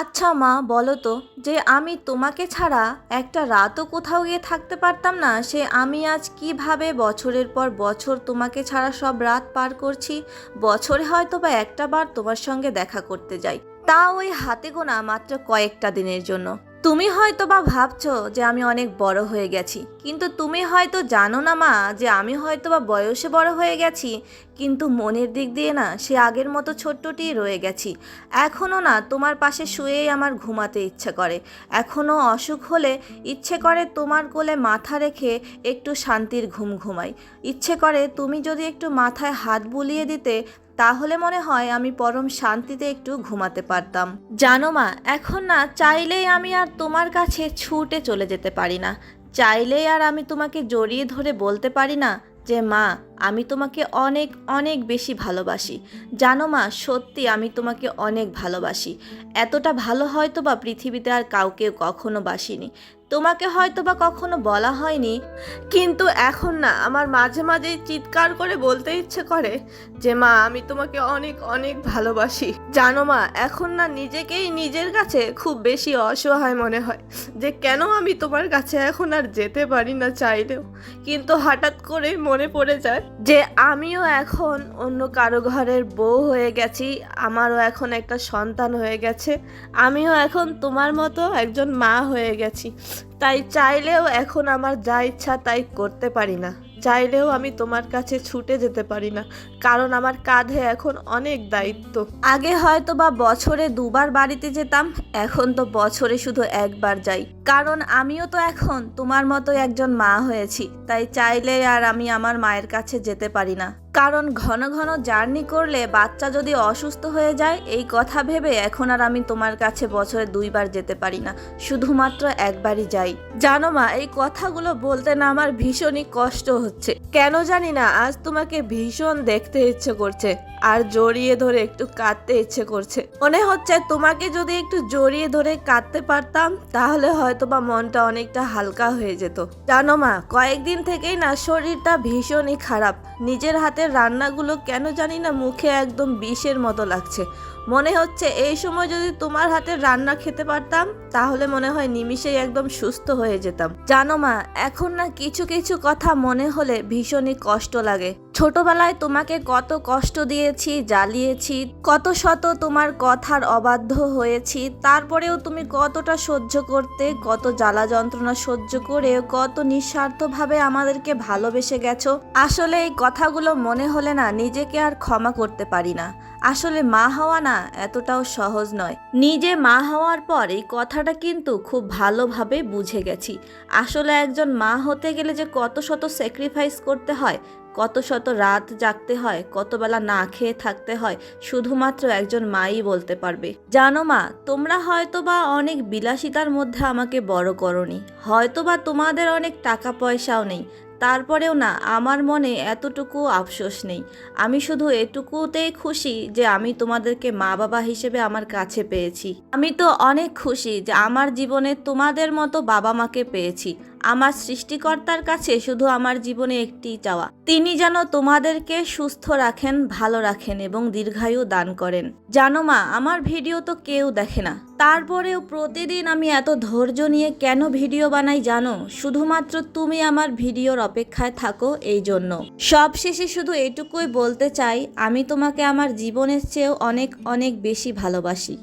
আচ্ছা মা, বলো তো, যে আমি তোমাকে ছাড়া একটা রাতও কোথাও গিয়ে থাকতে পারতাম না, সে আমি আজ কীভাবে বছরের পর বছর তোমাকে ছাড়া সব রাত পার করছি? বছরে হয়তো বা একটা বার তোমার সঙ্গে দেখা করতে যাই। তা ওই হাতে গোনা মাত্র কয়েকটা দিনের জন্য। তুমি হয়তো বা ভাবছ যে আমি অনেক বড় হয়ে গেছি, কিন্তু তুমি হয়তো জানো না মা যে আমি হয়তো বা বয়সে বড় হয়ে গেছি, কিন্তু মনের দিক দিয়ে না সে আগের মতো ছোট্টটি রয়ে গেছি। এখনও না তোমার পাশে শুয়েই আমার ঘুমাতে ইচ্ছে করে। এখনও অসুখ হলে ইচ্ছে করে তোমার কোলে মাথা রেখে একটু শান্তির ঘুম ঘুমাই। ইচ্ছে করে তুমি যদি একটু মাথায় হাত বুলিয়ে দিতে তাহলে মনে হয় আমি পরম শান্তিতে একটু ঘুমাতে পারতাম। জানো মা, এখন না চাইলেই আমি আর তোমার কাছে ছুটে চলে যেতে পারি না। চাইলেই আর আমি তোমাকে জড়িয়ে ধরে বলতে পারি না যে, মা, আমি তোমাকে অনেক অনেক বেশি ভালোবাসি। জানো মা, সত্যি আমি তোমাকে অনেক ভালোবাসি। এতটা ভালো হয়তো বা পৃথিবীতে আর কাউকে কখনো বাসিনি। তোমাকে হয়তো বা কখনো বলা হয়নি, কিন্তু এখন না, আমার মাঝে মাঝেই চিৎকার করে বলতে ইচ্ছে করে যে, মা, আমি তোমাকে অনেক অনেক ভালোবাসি। জানো মা, এখন না নিজেকেই নিজের কাছে খুব বেশি অসহায় মনে হয় যে, কেন আমি তোমার কাছে এখন আর যেতে পারি না চাইলেও? কিন্তু হঠাৎ করে মনে পড়ে যায় যে, আমিও এখন অন্য কারও ঘরের বউ হয়ে গেছি, আমারও এখন একটা সন্তান হয়ে গেছে, আমিও এখন তোমার মতো একজন মা হয়ে গেছি। তাই চাইলেও এখন আমার যা ইচ্ছা তাই করতে পারি না। চাইলেও আমি তোমার কাছে ছুটে যেতে পারি না, কারণ আমার কাঁধে এখন অনেক দায়িত্ব। আগে হয়তো বা বছরে দুবার বাড়িতে যেতাম, এখন তো বছরে শুধু একবার যাই। কারণ আমিও তো এখন তোমার মতো একজন মা হয়েছি, তাই চাইলে আর আমি আমার মায়ের কাছে যেতে পারি না। কারণ ঘন ঘন জার্নি করলে বাচ্চা যদি অসুস্থ হয়ে যায়, এই কথা ভেবে এখন আর আমি তোমার কাছে বছরে দুইবার যেতে পারি না, শুধুমাত্র একবারই যাই। জানো মা, এই কথাগুলো বলতে না আমার ভীষণই কষ্ট হচ্ছে। কেন জানি না, আজ তোমাকে ভীষণ দেখতে ইচ্ছে করছে, আর জড়িয়ে ধরে একটু কাঁদতে ইচ্ছে করছে। মনে হচ্ছে তোমাকে যদি একটু জড়িয়ে ধরে কাঁদতে পারতাম, তাহলে হয়তো বা মনটা অনেকটা হালকা হয়ে যেত। জানো মা, কয়েকদিন থেকেই না শরীরটা ভীষণই খারাপ, নিজের হাতের রান্নাগুলো কেন জানি না মুখে একদম বিষের মতো লাগছে। মনে হচ্ছে এই সময় যদি তোমার হাতের রান্না খেতে পারতাম, তাহলে মনে হয় নিমিষেই একদম সুস্থ হয়ে যেতাম। জানো মা, এখন না কিছু কিছু কথা মনে হলে ভীষণই কষ্ট লাগে। ছোটবেলায় তোমাকে কত কষ্ট দিয়েছি, জ্বালিয়েছি, কত শত তোমার কথার অবাধ্য হয়েছি, তারপরেও তুমি কতটা সহ্য করতে, কত জ্বালা যন্ত্রণা সহ্য করে কত নিঃস্বার্থভাবে আমাদেরকে ভালোবেসে গেছো। আসলে এই কথাগুলো মনে হলে না নিজেকে আর ক্ষমা করতে পারি না। আসলে মা হওয়া না এতটাও সহজ নয়। নিজে মা হওয়ার পর এই কথাটা কিন্তু খুব ভালোভাবে বুঝে গেছি। আসলে একজন মা হতে গেলে যে কত শত স্যাক্রিফাইস করতে হয়, কত শত রাত জাগতে হয়, কত বেলা না খেয়ে থাকতে হয়, শুধুমাত্র একজন মাই বলতে পারবে। জানো মা, তোমরা হয়তো বা অনেক বিলাসিতার মধ্যে আমাকে বড় করনি। হয়তো বা তোমাদের অনেক টাকা পয়সাও নেই। তারপরেও না, আমার মনে এতটুকু আফসোস নেই। আমি শুধু এটুকুতেই খুশি যে আমি তোমাদেরকে মা বাবা হিসেবে আমার কাছে পেয়েছি। আমি তো অনেক খুশি যে আমার জীবনে তোমাদের মতো বাবা মাকে পেয়েছি। আমার সৃষ্টিকর্তার কাছে শুধু আমার জীবনে একটি চাওয়া। তিনি যেন তোমাদেরকে সুস্থ রাখেন, ভালো রাখেন এবং দীর্ঘায়ু দান করেন। জানো মা, আমার ভিডিও তো কেউ দেখে না। তারপরেও প্রতিদিন আমি এত ধৈর্য নিয়ে কেন ভিডিও বানাই জানো? শুধুমাত্র তুমি আমার ভিডিওর অপেক্ষায় থাকো এই জন্য। সব শেষে শুধু এটুকুই বলতে চাই, আমি তোমাকে আমার জীবনের চেয়েও অনেক অনেক বেশি ভালোবাসি।